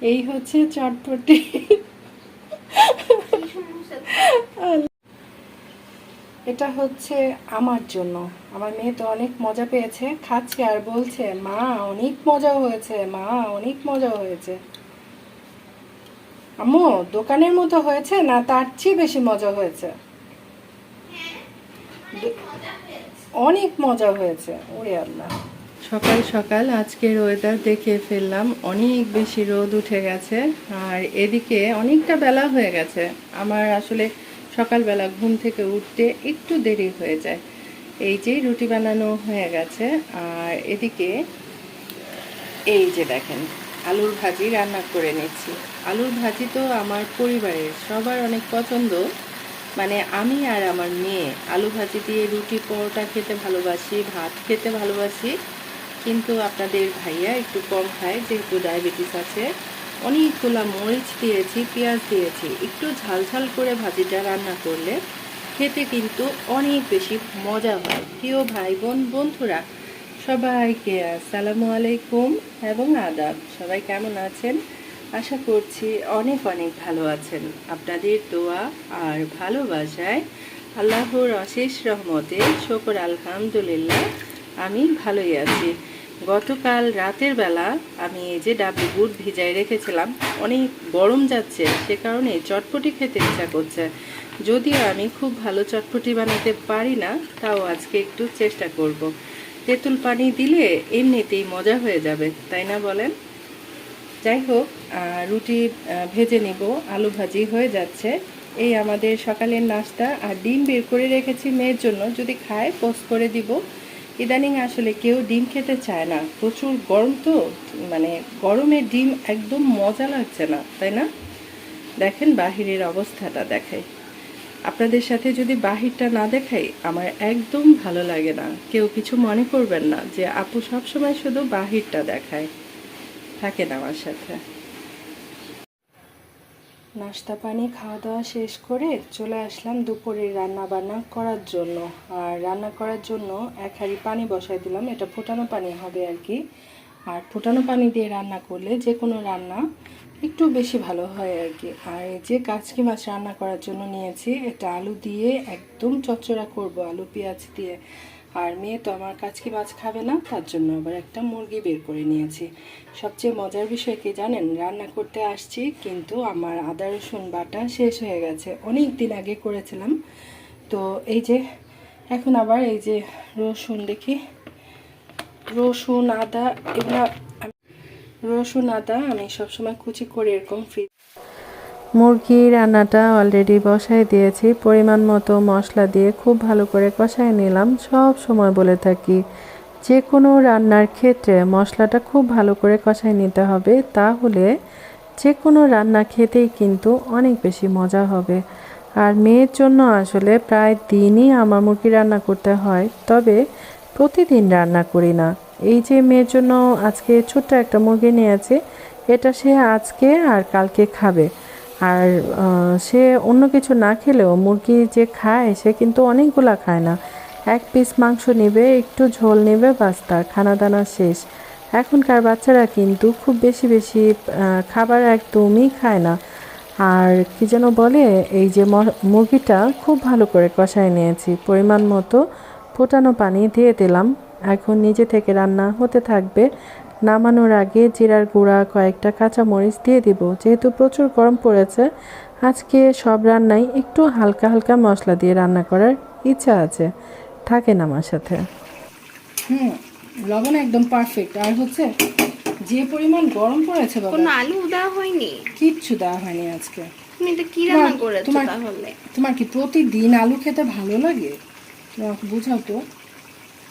এই হচ্ছে চটপটি। এটা হচ্ছে আমার জন্য। আমার মেয়ে তো অনেক মজা পেয়েছে। খাচ্ছে আর বলছে মা অনেক মজা হয়েছে মা অনেক মজা হয়েছে। আম্মু দোকানের মতো হয়েছে না তার চেয়ে বেশি মজা হয়েছে? অনেক মজা হয়েছে ওরে আল্লাহ। সকাল সকাল আজকের ওয়েদার দেখে ফেললাম, অনেক বেশি রোদ উঠে গেছে আর এদিকে অনেকটা বেলা হয়ে গেছে। আমার আসলে সকালবেলা ঘুম থেকে উঠতে একটু দেরি হয়ে যায়। এই যে রুটি বানানো হয়ে গেছে আর এদিকে এই যে দেখেন, আলুর ভাজি রান্না করে নিচ্ছি। আলুর ভাজি তো আমার পরিবারের সবার অনেক পছন্দ। মানে আমি আর আমার মেয়ে আলু ভাজি দিয়ে রুটি পরোটা খেতে ভালোবাসি, ভাত খেতে ভালোবাসি। কিন্তু আপনাদের ভাইয়া একটু কম খায়, যেহেতু ডায়াবেটিস আছে। অনেকগুলা মরিচ দিয়েছি, পেঁয়াজ দিয়েছি। একটু ঝাল ঝাল করে ভাজিটা রান্না করলে খেতে কিন্তু অনেক বেশি মজা হয়। প্রিয় ভাই বোন বন্ধুরা, সবাইকে আসসালামু আলাইকুম এবং আদাব। সবাই কেমন আছেন? আশা করছি অনেক অনেক ভালো আছেন। আপনাদের দোয়া আর ভালোবাসায় আল্লাহর অশেষ রহমতে, শকর আলহামদুলিল্লাহ, আমি ভালোই আছি। গতকাল রাতের বেলা আমি এই যে ডাবলি বুট ভিজাই রেখেছিলাম, অনেক গরম যাচ্ছে, সে কারণে চটপটি খেতে ইচ্ছা করছে। যদিও আমি খুব ভালো চটপটি বানাতে পারি না, তাও আজকে একটু চেষ্টা করব। তেঁতুল পানি দিলে এমনিতেই মজা হয়ে যাবে, তাই না বলেন? যাই হোক রুটি ভেজে নিব, আলু ভাজি হয়ে যাচ্ছে। এই আমাদের সকালের নাস্তা আর ডিম বের করে রেখেছি মেয়ের জন্য, যদি খায় পোস্ট করে দিব। ইদানিং আসলে কেউ ডিম খেতে চায় না। প্রচুর গরম তো মানে গরমে ডিম একদম মজা লাগছে না, তাই না? দেখেন বাহিরের অবস্থাটা দেখাই। আপনাদের সাথে যদি বাহিরটা না দেখাই, আমার একদম ভালো লাগে না। কেউ কিছু মনে করবেন না যে, আপু সবসময় শুধু বাহিরটা দেখায়। থাকেন আমার সাথে। নাস্তা পানি খাওয়া দাওয়া শেষ করে চলে আসলাম দুপুরে রান্না বান্না করার জন্য। আর রান্না করার জন্য এক হাঁড়ি পানি বসাই দিলাম, এটা ফোটানো পানি হবে আর কি। আর ফোটানো পানি দিয়ে রান্না করলে যে কোনো রান্না একটু বেশি ভালো হয় আর কি। আর এই যে কাচকি মাছ রান্না করার জন্য নিয়েছি, এটা আলু দিয়ে একদম চচ্চড়া করব, আলু, পেঁয়াজ দিয়ে। আর মেয়ে তো আমার কাচকি মাছ খাবে না? তার জন্য আবার একটা মুরগি বের করে নিয়েছি। সবচেয়ে মজার বিষয় কি জানেন? রান্না করতে আসছি, কিন্তু আমার আদা, রসুন, বাটা শেষ হয়ে গেছে। অনেক দিন আগে করেছিলাম। তো এই যে, এখন আবার এই যে রসুন দেখি। রসুন, আদা, এগুলা রসুন, আদা আমি সবসময় কুচি করে এরকম ফ্রিজ মুরগি রান্নাটা অলরেডি বসাই দিয়েছি। পরিমাণ মতো মশলা দিয়ে খুব ভালো করে কষায় নিলাম। সব সময় বলে থাকি যে কোনো রান্নার ক্ষেত্রে মশলাটা খুব ভালো করে কষায় নিতে হবে, তাহলে যে কোনো রান্না খেতেই কিন্তু অনেক বেশি মজা হবে। আর মেয়ের জন্য আসলে প্রায় দিনই আমার মুরগি রান্না করতে হয়, তবে প্রতিদিন রান্না করি না। এই যে মেয়ের জন্য আজকে ছোট্ট একটা মুরগি নিয়েছে এটা সে আজকে আর কালকে খাবে। আর সে অন্য কিছু না খেলেও মুরগি যে খায়, সে কিন্তু অনেকগুলা খায় না। এক পিস মাংস নেবে, একটু ঝোল নেবে, বাস তার খানা দানা শেষ। এখনকার বাচ্চারা কিন্তু খুব বেশি বেশি খাবার একদমই খায় না। আর কি যেন বলে, এই যে মুরগিটা খুব ভালো করে কষায় নিয়েছি। পরিমাণ মতো ফোটানো পানি দিয়ে দিলাম। এখন নিজে থেকে রান্না হতে থাকবে। নামানোর আগে জিরার গুঁড়া কয়েকটা কাঁচা মরিচ দিয়ে দিব। যেহেতু প্রচুর গরম পড়েছে আজকে সব রান্নাই একটু হালকা হালকা মশলা দিয়ে রান্না করার ইচ্ছা আছে। থাকেন আমার সাথে। হুম লবণ একদম পারফেক্ট আর হচ্ছে যে পরিমাণ গরম পড়েছে বাবা। কোনো আলু দেওয়া হয়নি? কিচ্ছু দেওয়া হয়নি আজকে। তুমি এটা কি রান্না তোমার- করেছ তোমার- তাহলে? তোমার কি প্রতিদিন আলু খেতে ভালো লাগে? বুঝাও তো।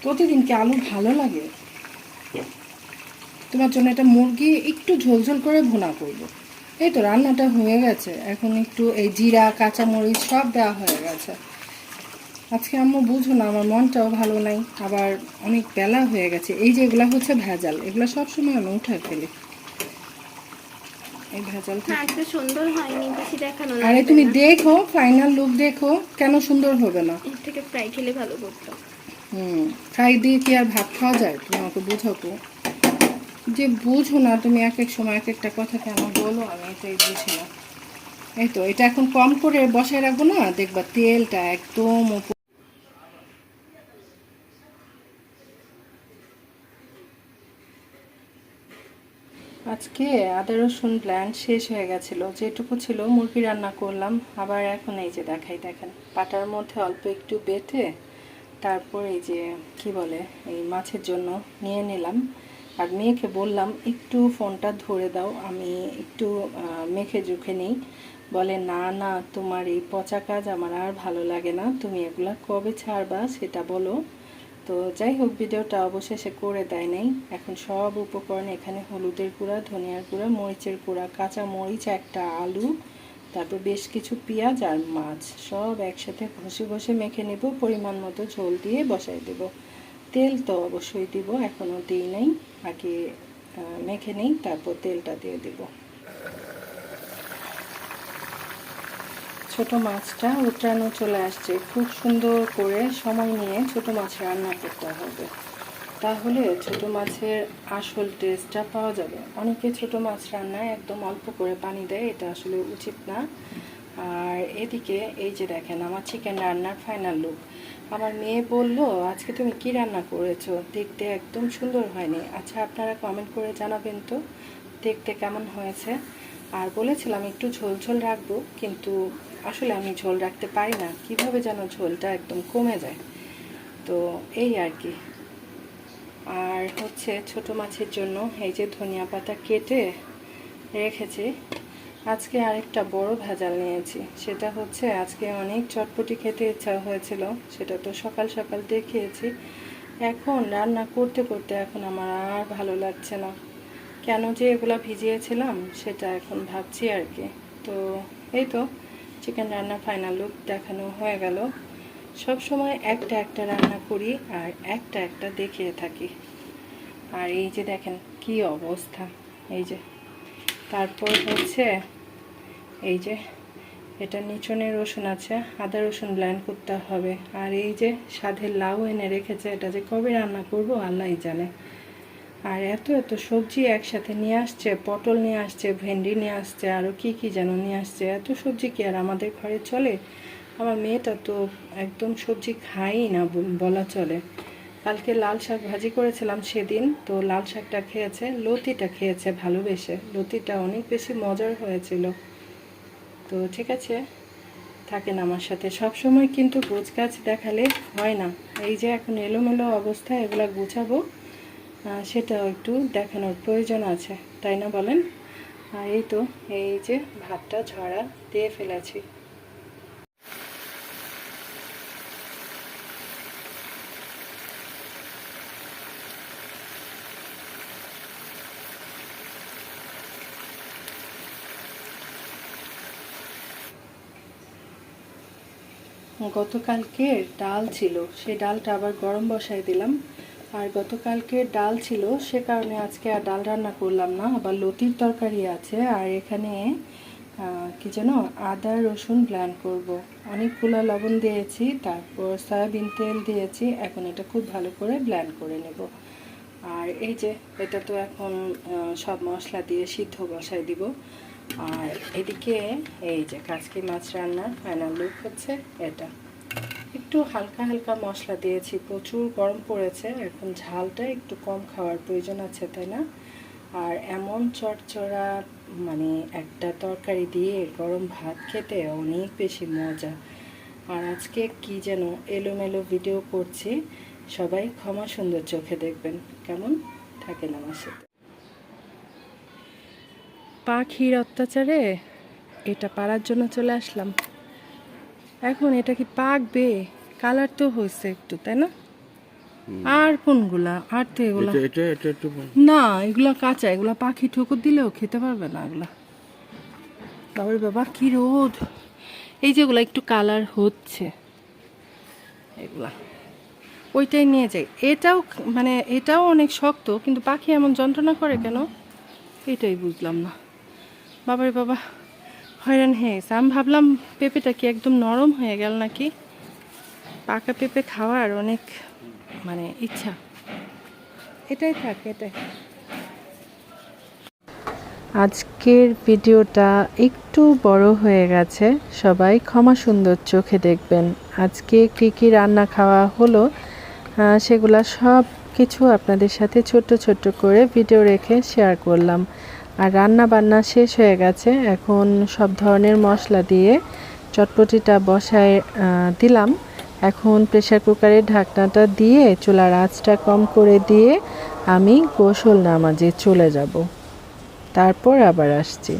প্রতিদিন কি আলু ভালো লাগে? তোমার জন্য একটা মুরগি একটু ঝোলঝোল করে ভুনা করব। এই তো রান্নাটা হয়ে গেছে। এখন একটু এই জিরা কাঁচামরিচ সব দেওয়া হয়ে গেছে। আজকে আম্মু বুঝো না আমার মনটাও ভালো নাই। আবার অনেক বেলা হয়ে গেছে। এই যে এগুলা হচ্ছে ভেজাল এগুলো সবসময় আমি উঠায় ফেলি। এই ভেজাল হ্যাঁ সুন্দর হয়নি বেশি দেখানো আরে তুমি দেখো ফাইনাল লুক দেখো কেন সুন্দর হবে না? এর থেকে ফ্রাই খেলে ভালো করতো হুম ফ্রাই দিয়ে কি আর ভাত খাওয়া যায়? তুমি আমাকে বোঝাও তো। যে বুঝো না তুমি এক এক সময় এক একটা কথা কেন বলো, আমি এটাই বুঝি না। এই তো, এটা এখন কম করে বসায় রাখব না? দেখবা তেলটা একদম আজকে আদা রসুন ব্ল্যান্ড শেষ হয়ে গেছিল। যেটুকু ছিল মুরগি রান্না করলাম, আবার এখন এই যে দেখাই, দেখেন। পাটার মধ্যে অল্প একটু বেটে তারপর এই যে, কি বলে, এই মাছের জন্য নিয়ে নিলাম। আর মেয়েকে বললাম, একটু ফোনটা ধরে দাও, আমি একটু মেখে জুখে নিই। বলে, না না, তোমার এই পচা কাজ আমার আর ভালো লাগে না, তুমি এগুলা কবে ছাড়বা সেটা বলো। তো যাই হোক, ভিডিওটা অবশেষে করে দেয় নাই। এখন সব উপকরণ এখানে হলুদের গুঁড়া, ধনিয়ার গুঁড়া, মরিচের গুঁড়া, কাঁচা মরিচ, একটা আলু, তারপর বেশ কিছু পেঁয়াজ আর মাছ, সব একসাথে ঘষে ঘষে মেখে নেব, পরিমাণ মতো ঝোল দিয়ে বসাই দেব। তেল তো অবশ্যই দিব এখনও দিই নাই। আগে মেখে নেই, তারপর তেলটা দিয়ে দেব। ছোট মাছটা উতরানো চলে আসছে। খুব সুন্দর করে সময় নিয়ে ছোট মাছ রান্না করতে হবে। তাহলে ছোট মাছের আসল টেস্টটা পাওয়া যাবে। অনেকে ছোট মাছ রান্নায় একদম অল্প করে পানি দেয়, এটা আসলে উচিত না। আর এদিকে এই যে দেখেন, আমার চিকেন রান্নার ফাইনাল লুক আমার মেয়ে বলল, আজকে তুমি কি রান্না করেছ? দেখতে একদম সুন্দর হয়নি। আচ্ছা আপনারা কমেন্ট করে জানাবেন তো, দেখতে কেমন হয়েছে? আর বলেছিলাম একটু ঝোল ঝোল রাখব, কিন্তু আসলে আমি ঝোল রাখতে পারি না। কীভাবে যেন ঝোলটা একদম কমে যায়। তো এই আর কি। আর হচ্ছে ছোট মাছের জন্য এই যে ধনিয়া পাতা কেটে রেখেছি। আজকে আরেকটা বড় ভেজাল নিয়েছি। সেটা হচ্ছে আজকে অনেক চটপটি খেতে ইচ্ছা হয়েছিল, সেটা তো সকাল সকাল দেখিয়েছি। এখন রান্না করতে করতে এখন আমার আর ভালো লাগছে না। কেন যে এগুলো ভিজিয়েছিলাম, সেটা এখন ভাবছি আর কি। তো এই তো চিকেন রান্নার ফাইনাল লুক দেখানো হয়ে গেল। সব সময় একটা একটা রান্না করি আর একটা একটা দেখিয়ে থাকি। আর এই যে দেখেন কি অবস্থা, এই যে। তারপর হচ্ছে এই যে, এটা নিচনে রসুন আছে, আদা রসুন ব্ল্যান্ড করতে হবে। আর এই যে সাধের লাউ এনে রেখেছে, এটা যে কবে রান্না করব আল্লাহই জানে। আর এত এত সবজি একসাথে নিয়ে আসছে, পটল নিয়ে আসছে, ভেন্ডি নিয়ে আসছে আরও কি কি যেন নিয়ে আসছে। এত সবজি কি আর আমাদের ঘরে চলে? আমার মেয়েটা তো একদম সবজি খায়ই না বলা চলে। কালকে লাল শাক ভাজি করেছিলাম সেদিন, তো লাল শাকটা খেয়েছে, লতিটা খেয়েছে ভালোবেসে। লতিটা অনেক বেশি মজার হয়েছিল। তো ঠিক আছে। থাকেন আমার সাথে। সব সময় কিন্তু গোছ গাছ দেখালে হয় না। এই যে এখন এলোমেলো অবস্থা এগুলা গুছাবো সেটাও একটু দেখানোর প্রয়োজন আছে, তাই না বলেন? এই তো, এই যে ভাতটা ঝরা দিয়ে ফেলেছি। গতকালকে ডাল ছিল সেই ডালটা আবার গরম বসাই দিলাম। আর গতকালকে ডাল ছিল, সে কারণে আজকে আর ডাল রান্না করলাম না, আবার লতির তরকারি আছে। আর এখানে কি যেন, আদা রসুন ব্ল্যান্ড করব। অনেকগুলো লবণ দিয়েছি, তারপর সয়াবিন তেল দিয়েছি, এখন এটা খুব ভালো করে ব্ল্যান্ড করে নেব। আর এই যে, এটা তো এখন সব মশলা দিয়ে সিদ্ধ বসাই দিব। আর এদিকে এই যে কাচকি মাছ রান্নার ফাইনাল লুক হচ্ছে এটা। একটু হালকা হালকা মশলা দিয়েছি, প্রচুর গরম পড়েছে, এখন ঝালটা একটু কম খাওয়ার প্রয়োজন আছে, তাই না? আর এমন চটচড়া মানে একটা তরকারি দিয়ে গরম ভাত খেতে অনেক বেশি মজা। আর আজকে কি যেন এলোমেলো ভিডিও করছি, সবাই ক্ষমা সুন্দর চোখে দেখবেন। কেমন? থাকেন আমার সাথে। পাখির অত্যাচারে এটা পারার জন্য চলে আসলাম। এখন এটা কি পাকবে কালার তো হয়েছে একটু তাই না? আর কোনগুলা? আর তো এগুলা না এগুলা কাঁচা এগুলা পাখি ঠুকুর দিলেও খেতে পারবে না এগুলা। বাবার বাবা কি রোদ! এই যেগুলা একটু কালার হচ্ছে। এগুলা। ওইটাই নিয়ে যাই। এটাও মানে এটাও অনেক শক্ত কিন্তু পাখি এমন যন্ত্রণা করে কেন? এটাই বুঝলাম না। বাবারে বাবা, হয়রান হয়ে গেছে। আমি ভাবলাম পেঁপেটা কি একদম নরম হয়ে গেল নাকি? পাকা পেঁপে খাওয়ার অনেক মানে ইচ্ছা। এটাই থাক, এটাই। আজকের ভিডিওটা একটু বড় হয়ে গেছে। সবাই ক্ষমা সুন্দর চোখে দেখবেন। আজকে কী কী রান্না খাওয়া হলো সেগুলা সব কিছু আপনাদের সাথে ছোট্ট ছোট্ট করে ভিডিও রেখে শেয়ার করলাম। আর রান্না বান্না শেষ হয়ে গেছে। এখন সব ধরনের মশলা দিয়ে চটপটিটা বসায় দিলাম। এখন প্রেসার কুকারের ঢাকনাটা দিয়ে চুলার আঁচটা কম করে দিয়ে আমি গোসল নামাজে চলে যাব। তারপর আবার আসছি।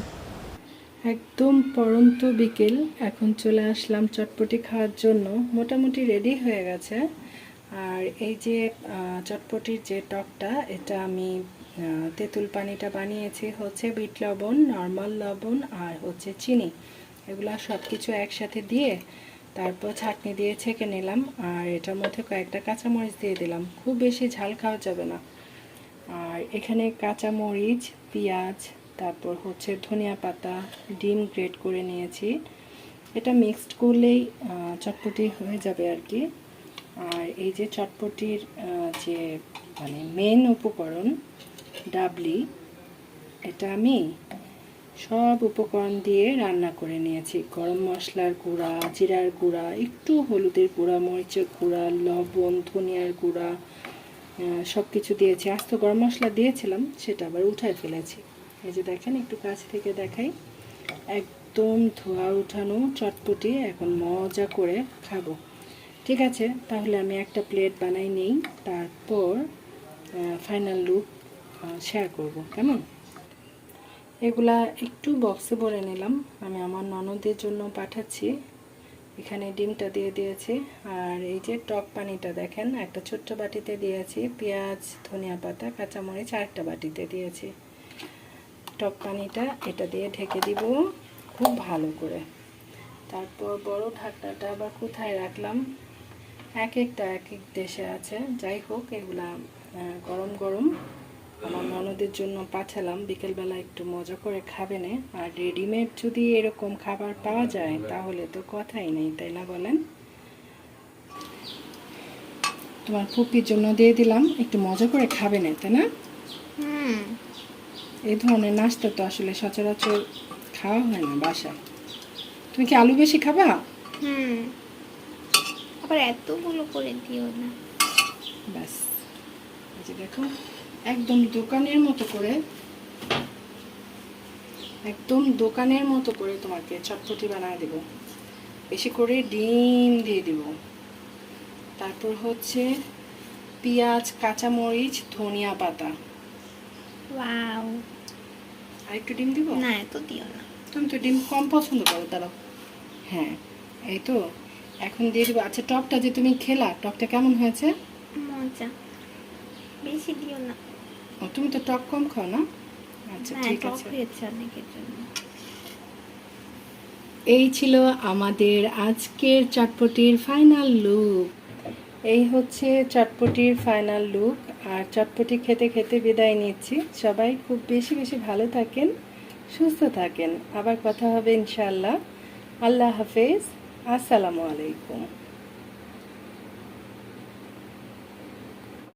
একদম পরন্ত বিকেল। এখন চলে আসলাম চটপটি খাওয়ার জন্য। মোটামুটি রেডি হয়ে গেছে। আর এই যে চটপটির যে টকটা, এটা আমি তেঁতুল পানিটা বানিয়েছি হচ্ছে বিট লবণ, নর্মাল লবণ আর হচ্ছে চিনি। এগুলা সব কিছু একসাথে দিয়ে তারপর ছাঁকনি দিয়ে ছেঁকে নিলাম আর এটার মধ্যে কয়েকটা কাঁচামরিচ দিয়ে দিলাম। খুব বেশি ঝাল খাওয়া যাবে না। আর এখানে কাঁচা মরিচ পেঁয়াজ, তারপর হচ্ছে ধনিয়া পাতা ডিম গ্রেট করে নিয়েছি। এটা মিক্সড করলেই চটপটি হয়ে যাবে আর কি। আর এই যে চটপটির যে মানে মেন উপকরণ, ডাবলি, এটা আমি সব উপকরণ দিয়ে রান্না করে নিয়েছি। গরম মশলার গুঁড়া, জিরার গুঁড়া, একটু হলুদের গুঁড়া, মরিচের গুঁড়া, লবণ, ধনিয়ার গুঁড়া সব কিছু দিয়েছি। আস্ত গরম মশলা দিয়েছিলাম, সেটা আবার উঠায় ফেলেছি। এই যে দেখেন, একটু কাছ থেকে দেখাই। একদম ধোয়া উঠানো চটপটি, এখন মজা করে খাব। ঠিক আছে, তাহলে আমি একটা প্লেট বানাই নেই। তারপর ফাইনাল লুক শেয়ার করব, কেমন? এগুলা একটু বক্সে ভরে নিলাম। আমি আমার ননদের জন্য পাঠাচ্ছি। এখানে ডিমটা দিয়ে দিয়েছি। আর এই যে টক পানিটা দেখেন, একটা ছোট্ট বাটিতে দিয়েছি। পেঁয়াজ, ধনিয়া পাতা, কাঁচামরিচ আরেকটা বাটিতে দিয়েছি। টক পানিটা এটা দিয়ে ঢেকে দিব খুব ভালো করে। তারপর বড় ঢাকনাটা আবার কোথায় রাখলাম? এক একটা, এক এক দেশে আছে। যাই হোক, এগুলা গরম গরম। আমার ননদের জন্য পাঠালাম। বিকেলবেলা একটু মজা করে খাবে না আর রেডিমেড যদি এরকম খাবার পাওয়া যায় তাহলে তো কথাই নেই তাই না বলেন? তোমার ফুপির জন্য দিয়ে দিলাম। একটু মজা করে খাবে না তাই না? এই ধরনের নাস্তা তো আসলে সচরাচর খাওয়া হয় না বাসায়। তুমি কি আলু বেশি খাবা? হুম। আবার এতগুলো করে দিও না। ব্যাস। এই যে দেখো একদম দোকানের মতো করে একদম দোকানের মতো করে তোমাকে চটপটি বানায় দেব। বেশি করে ডিম দিয়ে দিব। তারপর হচ্ছে পেঁয়াজ কাঁচামরিচ ধনিয়া পাতা। ওয়াও। আর একটু ডিম দিব? না এত দিও না। তুমি তো ডিম কম পছন্দ করো তারা হ্যাঁ এই তো। এখন দিয়ে দিব। আচ্ছা টকটা যে তুমি খেলা টকটা কেমন হয়েছে? মজা। বেশি দিও না। ও তুমি তো টক কম খাও না? আচ্ছা হ্যাঁ ঠিক আছে। হয়েছে অনেকের জন্য। এই ছিল আমাদের আজকের চটপটির ফাইনাল লুক এই হচ্ছে চটপটির ফাইনাল লুক আর চটপটি খেতে খেতে বিদায় নিচ্ছি। সবাই খুব বেশি বেশি ভালো থাকেন সুস্থ থাকেন। আবার কথা হবে ইনশাল্লাহ আল্লাহ হাফেজ। আসসালামু আলাইকুম।